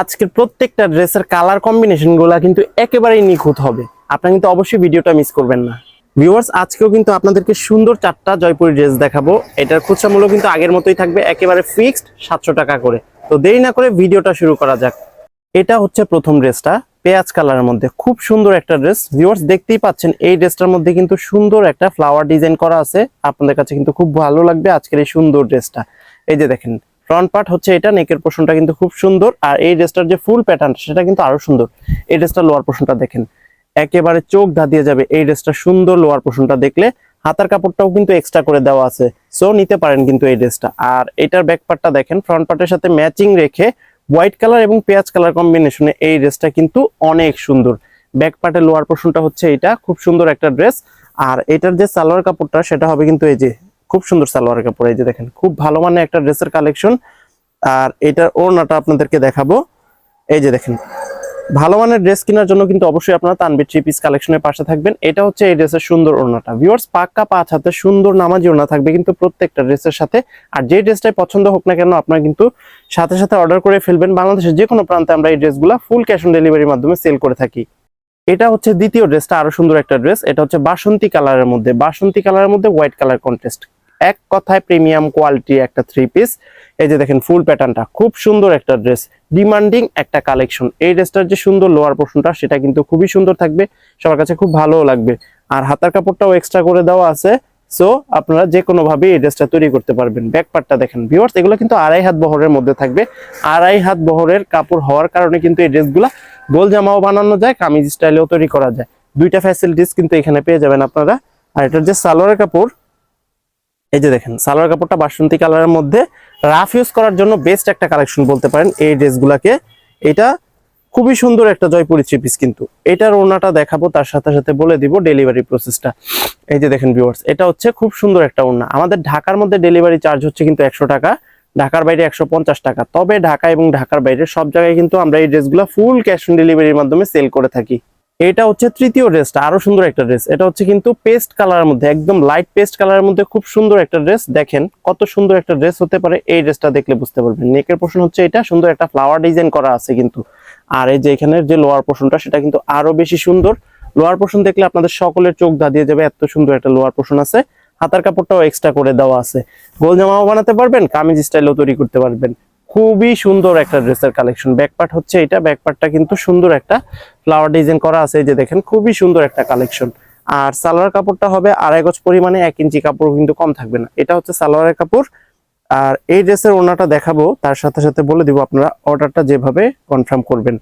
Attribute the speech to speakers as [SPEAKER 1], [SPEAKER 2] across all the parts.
[SPEAKER 1] আজকের প্রত্যেকটা ড্রেসের কালার কম্বিনেশনগুলা কিন্তু একেবারেই নিখুঁত হবে। আপনারা কিন্তু অবশ্যই ভিডিওটা মিস করবেন না। ভিউয়ার্স আজকেও কিন্তু আপনাদেরকে সুন্দর চারটা জয়পুরি ড্রেস দেখাবো। এটার খুচরা মূল্য কিন্তু আগের মতোই থাকবে, একেবারে ফিক্সড সাতশো টাকা করে। তো দেরি না করে ভিডিওটা শুরু করা যাক। এটা হচ্ছে প্রথম ড্রেসটা, পেঁয়াজ কালারের মধ্যে। খুব সুন্দর একটা ড্রেস ভিউয়ার্স দেখতেই পাচ্ছেন, এই ড্রেসটার মধ্যে কিন্তু সুন্দর একটা ফ্লাওয়ার ডিজাইন করা আছে। আপনাদের কাছে কিন্তু খুব ভালো লাগবে আজকের এই সুন্দর ড্রেসটা এই যে দেখেন ফ্রন্ট পার্ট হচ্ছে এটা নেকের পোর্শনটা কিন্তু খুব সুন্দর। আর এই ড্রেসটার যে ফুল প্যাটার্ন সেটা কিন্তু আরও সুন্দর। এই ড্রেসটার লোয়ার পোর্শনটা দেখেন। একেবারে চোখ ধাঁধিয়ে যাবে এই ড্রেসটা সুন্দর লোয়ার পোর্শনটা দেখলে। হাতার কাপড়টাও কিন্তু এক্সট্রা করে দেওয়া আছে। সো নিতে পারেন কিন্তু এই ড্রেসটা আর এটার ব্যাক পার্টটা দেখেন ফ্রন্ট পার্টের সাথে ম্যাচিং রেখে হোয়াইট কালার এবং পেঁয়াজ কালার কম্বিনেশনে এই ড্রেসটা কিন্তু অনেক সুন্দর। ব্যাক পার্টের লোয়ার পোর্শনটা হচ্ছে এটা, খুব সুন্দর একটা ড্রেস আর এটার যে সালোয়ার কাপড়টা, সেটা হবে কিন্তু এই যে খুব সুন্দর সালোয়ার কাপড়, এই যে দেখেন, খুব ভালো মানের একটা ড্রেসের কালেকশন। আর এটার ওড়নাটা আপনাদেরকে দেখাবো। এই যে দেখেন, ভালো মানের ড্রেস কেনার জন্য কিন্তু অবশ্যই আপনারা তানবির থ্রি পিস কালেকশনের পাশে থাকবেন। এটা হচ্ছে এই ড্রেসের সুন্দর ওড়নাটা। ভিউয়ার্স, পাক্কা পাঁচ হাতে সুন্দর নামাজি ওড়না থাকবে কিন্তু প্রত্যেকটা ড্রেসের সাথে। আর যে ড্রেসটাই পছন্দ হোক না কেন, আপনারা কিন্তু সাথে সাথে অর্ডার করে ফেলবেন। বাংলাদেশের যে কোনো প্রান্তে আমরা এই ড্রেসগুলো ফুল ক্যাশ অন ডেলিভারির মাধ্যমে সেল করে থাকি। এটা হচ্ছে দ্বিতীয় ড্রেসটা, আরও সুন্দর একটা ড্রেস। এটা হচ্ছে বাসন্তী কালারের মধ্যে, বাসন্তী কালারের মধ্যে হোয়াইট কালার কন্টেস্ট এক কথায় প্রিমিয়াম কোয়ালিটি একটা থ্রি পিস এই যে দেখেন ফুল প্যাটার্নটা খুব সুন্দর একটা ড্রেস ডিমান্ডিং একটা কালেকশন এই ড্রেসটার যে সুন্দর লোয়ার পোর্শনটা সেটা কিন্তু খুবই সুন্দর থাকবে, সবার কাছে খুব ভালোও লাগবে। আর হাতার কাপড়টাও এক্সট্রা করে দেওয়া আছে সো আপনারা যে কোনো ভাবে এই ড্রেসটা তৈরি করতে পারবেন। ব্যাক পার্টটা দেখেন ভিউয়ার্স এগুলো কিন্তু আড়াই হাত বহরের মধ্যে থাকবে। আড়াই হাত বহরের কাপড় হওয়ার কারণে কিন্তু এই ড্রেসগুলা গোল জামাও বানানো যায়, কামিজ স্টাইলেও তৈরি করা যায়। দুইটা ফ্যাসিলিটিস কিন্তু এখানে পেয়ে যাবেন আপনারা। আর এটার যে সালোয়ারের কাপড় এই যে দেখেন, সালোয়ার কাপড়টা বাসন্তী কালারের মধ্যে রাফ ইউজ করার জন্য বেস্ট একটা কালেকশন বলতে পারেন এই ড্রেসগুলাকে। এটা খুবই সুন্দর একটা জয়পুরি থ্রি পিস কিন্তু। এটার ওড়নাটা দেখাবো, তার সাথে সাথে বলে দিব ডেলিভারি প্রসেসটা। এই যে দেখেন ভিউয়ার্স এটা হচ্ছে খুব সুন্দর একটা ওড়না। আমাদের ঢাকার মধ্যে ডেলিভারি চার্জ হচ্ছে কিন্তু একশো টাকা, ঢাকার বাইরে একশো পঞ্চাশ টাকা। তবে ঢাকা এবং ঢাকার বাইরে সব জায়গায় কিন্তু আমরা এই ড্রেসগুলো ফুল ক্যাশ অন ডেলিভারির মাধ্যমে সেল করে থাকি। এটা হচ্ছে তৃতীয় ড্রেসটা, আরও সুন্দর একটা ড্রেস। এটা হচ্ছে কিন্তু পেস্ট কালারের মধ্যে, একদম লাইট পেস্ট কালারের মধ্যে খুব সুন্দর একটা ড্রেস। দেখেন কত সুন্দর একটা ড্রেস হতে পারে, এই ড্রেসটা দেখলে বুঝতে পারবেন। নেকের পোর্শন হচ্ছে এটা, সুন্দর একটা ফ্লাওয়ার ডিজাইন করা আছে কিন্তু। আর এই যে এখানের যে লোয়ার পোর্শনটা সেটা কিন্তু আরও বেশি সুন্দর। লোয়ার পোর্শন দেখলে আপনাদের সকলের চোখ দাঁড়িয়ে যাবে, এত সুন্দর একটা লোয়ার পোর্শন আছে। হাতার কাপড়টাও এক্সট্রা করে দেওয়া আছে। গোল জামাও বানাতে পারবেন, কামিজ স্টাইলও তৈরি করতে পারবেন। খুবই সুন্দর একটা ড্রেসের কালেকশন। ব্যাকপার্ট হচ্ছে এটা, ব্যাকপার্টটা কিন্তু সুন্দর একটা ফ্লাওয়ার ডিজাইন করা আছে যে দেখেন, খুবই সুন্দর একটা কালেকশন। আর সালোয়ার কাপড়টা হবে আড়াই গজ পরিমাণে, এক ইঞ্চি কাপড় কিন্তু কম থাকবে না। এটা হচ্ছে সালোয়ারের কাপড়। আর এই ড্রেসের ওনাটা দেখাবো, তার সাথে সাথে বলে দিব আপনারা অর্ডারটা যেভাবে কনফার্ম করবেন।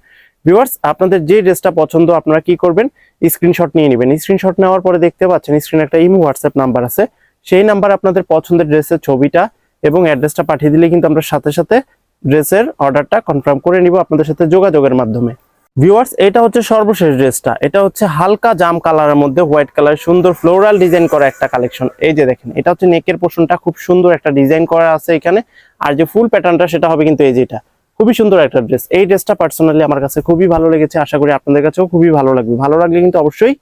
[SPEAKER 1] ভিউয়ার্স, আপনাদের যে ড্রেসটা পছন্দ, আপনারা কি করবেন? স্ক্রিনশট নিয়ে নেবেন। স্ক্রিনশট নেওয়ার পরে দেখতে পাচ্ছেন, স্ক্রিনে একটা ইমো, হোয়াটসঅ্যাপ নাম্বার আছে। সেই নাম্বার আপনাদের পছন্দের ড্রেসের ছবিটা এবং অ্যাড্রেসটা পাঠিয়ে দিলে কিন্তু আমরা সাথে সাথে ড্রেসের অর্ডারটা কনফার্ম করে নিব আপনাদের সাথে যোগাযোগের মাধ্যমে। ভিউয়ার্স, এটা হচ্ছে সর্বশেষ ড্রেসটা। এটা হচ্ছে হালকা জাম কালারের মধ্যে হোয়াইট কালার সুন্দর ফ্লোরাল ডিজাইন করা একটা কালেকশন। এই যে দেখেন, এটা হচ্ছে নেকের পোর্শনটা খুব সুন্দর একটা ডিজাইন করা আছে এখানে। আর যে ফুল প্যাটার্নটা সেটা হবে কিন্তু এই যেটা খুবই সুন্দর একটা ড্রেস। এই ড্রেসটা পার্সোনালি আমার কাছে খুবই ভালো লেগেছে, আশা করি আপনাদের কাছেও খুবই ভালো লাগবে। ভালো লাগলে কিন্তু অবশ্যই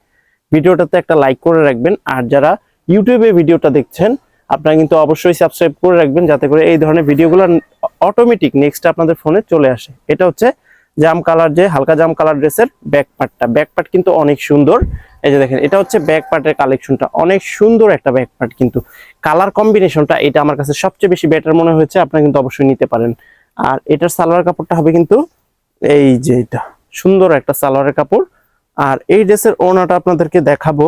[SPEAKER 1] ভিডিওটাতে একটা লাইক করে রাখবেন। আর যারা ইউটিউবে ভিডিওটা দেখছেন, আপনারা কিন্তু অবশ্যই সাবস্ক্রাইব করে রাখবেন, যাতে করে এই ধরনের ভিডিওগুলো অটোমেটিক নেক্সট আপনাদের ফোনে চলে আসে। এটা হচ্ছে জাম কালার যে, হালকা জাম কালার ড্রেসের ব্যাক পার্টটা ব্যাক পার্ট কিন্তু অনেক সুন্দর। এই যে দেখেন, এটা হচ্ছে ব্যাক পার্টের কালেকশনটা অনেক সুন্দর একটা ব্যাক পার্ট কিন্তু। কালার কম্বিনেশনটা এটা আমার কাছে সবচেয়ে বেশি বেটার মনে হয়েছে। আপনারা কিন্তু অবশ্যই নিতে পারেন। আর এটার সালোয়ার কাপড়টা হবে কিন্তু এই যে এটা, সুন্দর একটা সালোয়ারের কাপড়। আর এই ড্রেসের ওনাটা আপনাদেরকে দেখাবো।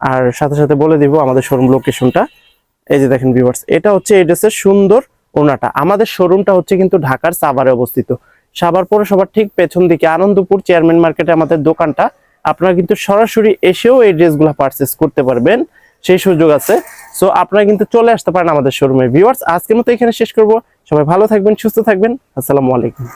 [SPEAKER 1] আর সাথে সাথে বলে দিব আমাদের শোরুম লোকেশনটা এই যে দেখেন ভিউয়ার্স এটা হচ্ছে এই ড্রেসের সুন্দর ওনাটা। আমাদের শোরুমটা হচ্ছে কিন্তু ঢাকার সাভারে অবস্থিত। সাভার পৌরসভার ঠিক পেছন দিকে আনন্দপুর চেয়ারম্যান মার্কেটে আমাদের দোকানটা। আপনারা কিন্তু সরাসরি এসেও এই ড্রেসগুলো পারচেস করতে পারবেন। সেই সুযোগ আছে। সো আপনারা কিন্তু চলে আসতে পারেন আমাদের শোরুমে ভিউয়ার্স আজকের মতো এখানে শেষ করব। সবাই ভালো থাকবেন, সুস্থ থাকবেন। আসসালামু আলাইকুম।